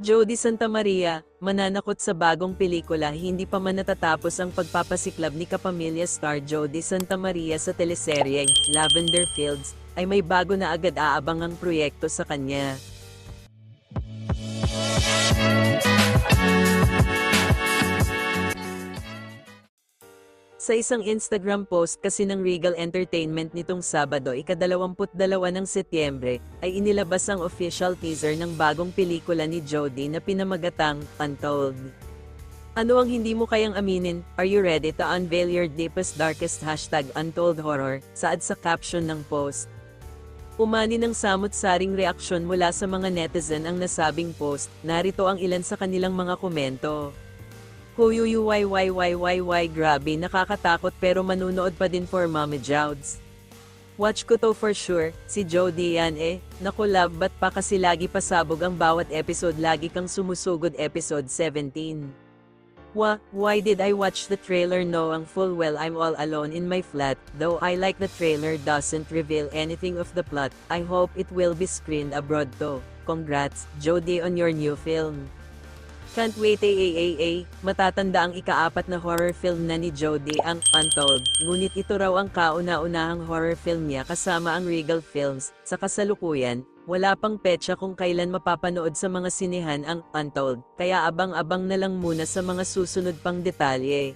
Jody Santa Maria, mananakot sa bagong pelikula hindi pa man natatapos ang pagpapasiklab ni kapamilya star Jody Santa Maria sa teleseryeng Lavender Fields, ay may bago na agad aabangang proyekto sa kanya. Sa isang Instagram post kasi ng Regal Entertainment nitong Sabado ikadalawamput dalawa ng Setyembre, ay inilabas ang official teaser ng bagong pelikula ni Jodie na pinamagatang Untold. Ano ang hindi mo kayang aminin? Are you ready to unveil your deepest darkest hashtag Untold Horror? Saad sa caption ng post. Umani ng samot-saring reaksyon mula sa mga netizen ang nasabing post, narito ang ilan sa kanilang mga komento. Huyuyuwaywaywaywayway grabe nakakatakot pero manunood pa din for Mama Jouds. Watch ko to for sure, si Jody yan eh, naku love ba't pa kasi ang bawat episode lagi kang sumusugod episode 17. Wa, why did I watch the trailer knowing full well I'm all alone in my flat, though I like the trailer doesn't reveal anything of the plot, I hope it will be screened abroad to. Congrats, Jody on your new film. Can't wait AAAA, matatanda ang ikaapat na horror film na ni Jody ang Untold, ngunit ito raw ang kauna-unahang horror film niya kasama ang Regal Films. Sa kasalukuyan, wala pang petsa kung kailan mapapanood sa mga sinehan ang Untold, kaya abang-abang na lang muna sa mga susunod pang detalye.